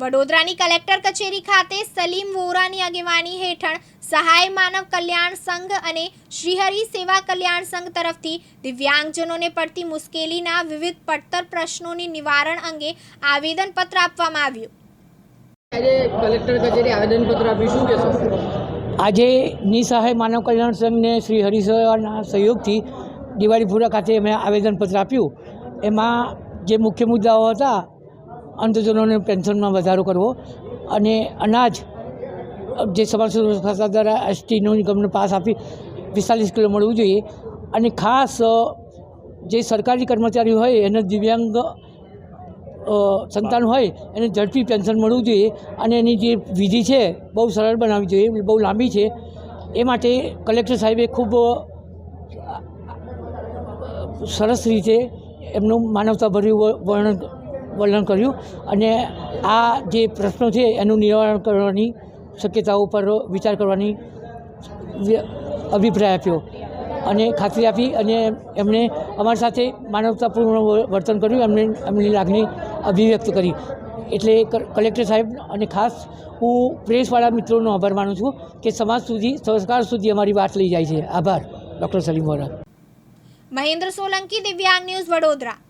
વડોદરાની કલેક્ટર કચેરી ખાતે સલીમ વોરાની આગેવાની હેઠળ સહાય માનવ કલ્યાણ સંઘ અને શ્રીહરિ સેવા કલ્યાણ સંઘ તરફથી દિવ્યાંગજનોને પડતી મુશ્કેલીના વિવિધ પડતર પ્રશ્નોની નિવારણ અંગે આવેદનપત્ર આપવામાં આવ્યું. આજે કલેક્ટર કચેરી આવેદનપત્ર આપ્યું. શું કહેશો? આજે નિસહાય માનવ કલ્યાણ સંઘને શ્રી હરિસેવાના સહયોગથી દિવાળીપુરા ખાતે અમે આવેદનપત્ર આપ્યું. એમાં જે મુખ્ય મુદ્દાઓ હતા અંધજનોને પેન્શનમાં વધારો કરવો અને અનાજ, જે સમાજ સુરક્ષા દ્વારા એસટીનો નિગમને પાસ આપી પિસ્તાલીસ કિલો મળવું જોઈએ. અને ખાસ જે સરકારી કર્મચારી હોય, એને દિવ્યાંગ સંતાન હોય, એને ઝડપી પેન્શન મળવું જોઈએ અને એની જે વિધિ છે, બહુ સરળ બનાવવી જોઈએ, બહુ લાંબી છે. એ માટે કલેક્ટર સાહેબે ખૂબ સરસ રીતે એમનું માનવતાભર્યું વર્ણન વર્ણન કર્યું અને આ જે પ્રશ્નો છે એનું નિવારણ કરવાની શક્યતાઓ પર વિચાર કરવાની અભિપ્રાય આપ્યો અને ખાતરી આપી અને એમણે અમારી સાથે માનવતાપૂર્ણ વર્તન કર્યું, એમને, એમની લાગણી અભિવ્યક્ત કરી. એટલે કલેક્ટર સાહેબ અને ખાસ હું પ્રેસવાળા મિત્રોનો આભાર માનું છું કે સમાજ સુધી સરકાર સુધી અમારી વાત લઈ જાય છે. આભાર, ડૉક્ટર સલીમ વોરા. મહેન્દ્ર સોલંકી, દિવ્યાંગ ન્યૂઝ વડોદરા.